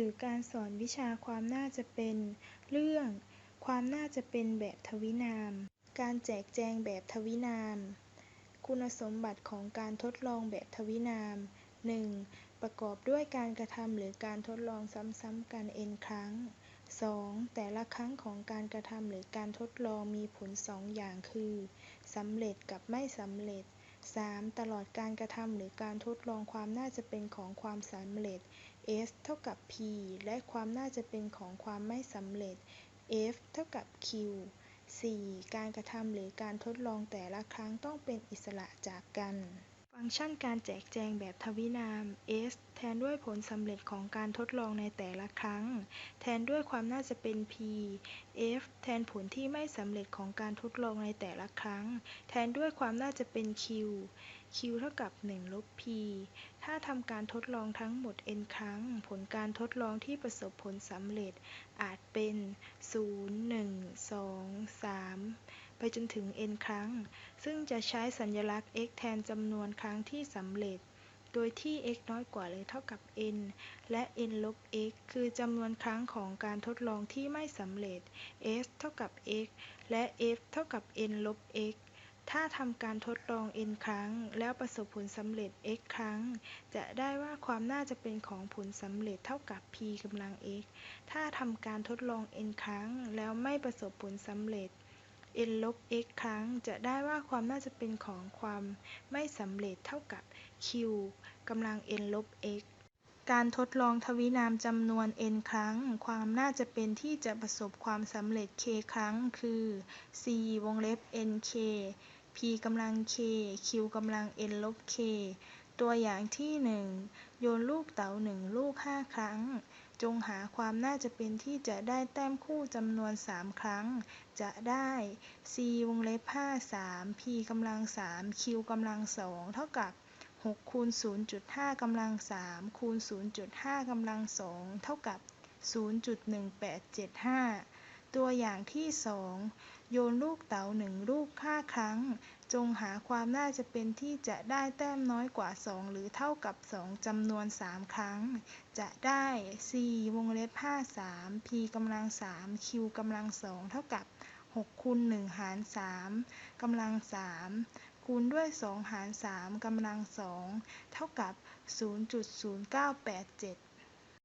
สือการสอนวิชาความน่าจะเป็น เรื่อง ความน่าจะเป็นแบบทวินาม การแจกแจงแบบทวินาม คุณสมบัติของการทดลองแบบทวินาม 1. ประกอบด้วยการกระทำหรือการทดลองซ้ำๆกัน n ครั้ง 2. แต่ละครั้งของการกระทำหรือการทดลองมีผลสองอย่างคือสำเร็จกับไม่สำเร็จ 3. ตลอดการกระทำหรือการทดลองความน่าจะเป็นของความสำเร็จ S เท่ากับ P และความน่าจะเป็นของความไม่สำเร็จ F เท่ากับ Q 4. การกระทำหรือการทดลองแต่ละครั้งต้องเป็นอิสระจากกัน ฟังก์ชันการแจกแจงแบบทวินาม S แทนด้วยผลสำเร็จของการทดลองในแต่ละครั้ง แทนด้วยความน่าจะเป็น P F แทนผลที่ไม่สำเร็จของการทดลองในแต่ละครั้ง แทนด้วยความน่าจะเป็น Q Q เท่ากับ 1 ลบ P ถ้าทำการทดลองทั้งหมด n ครั้ง ผลการทดลองที่ประสบผลสำเร็จอาจเป็น 0 1 2 3 ไปจนถึง n ครั้ง ซึ่งจะใช้สัญลักษณ์ x แทนจำนวนครั้งที่สำเร็จ โดยที่ x น้อยกว่าหรือเท่ากับ n และ n ลบ x คือจำนวนครั้งของการทดลองที่ไม่สำเร็จ s เท่ากับ x และ f เท่ากับ n ลบ x ถ้าทำการทดลอง n ครั้ง แล้วประสบผลสำเร็จ x ครั้ง จะได้ว่าความน่าจะเป็นของผลสำเร็จเท่ากับ p กำลัง x ถ้าทำการทดลอง n ครั้ง แล้วไม่ประสบผลสำเร็จ n ลบ x ครั้ง จะได้ว่าความน่าจะเป็นของความไม่สำเร็จเท่ากับ q กำลัง n ลบ x การทดลองทวินามจำนวน n ครั้ง ความน่าจะเป็นที่จะประสบความสำเร็จ k ครั้ง คือ c วงเล็บ nk p กำลัง k q กำลัง n ลบ k ตัวอย่างที่ 1 โยนลูกเต๋าหนึ่งลูก 5 ครั้ง จงหาความน่าจะเป็นที่จะได้แต้มคู่จำนวน 3 ครั้ง จะได้ c วงเล็บ5 3 p กำลัง 3 q กำลัง 2 เท่ากับ6คูณ0.5กำลัง 3 คูณ 0.5กำลัง 2 เท่ากับ 0.1875 ตัวอย่างที่2โยนลูกเต๋าหนึ่งลูก5ครั้ง จงหาความน่าจะเป็นที่จะได้แต้มน้อยกว่า 2 หรือเท่ากับ 2จำนวน 3 ครั้ง จะได้ c วงเล็บ5 3 p กำลัง 3 q กำลัง 2 เท่ากับ6คูณ1หาร3กำลัง 3 คูณด้วย 2 หาร 3กำลัง 2 เท่ากับ 0.0987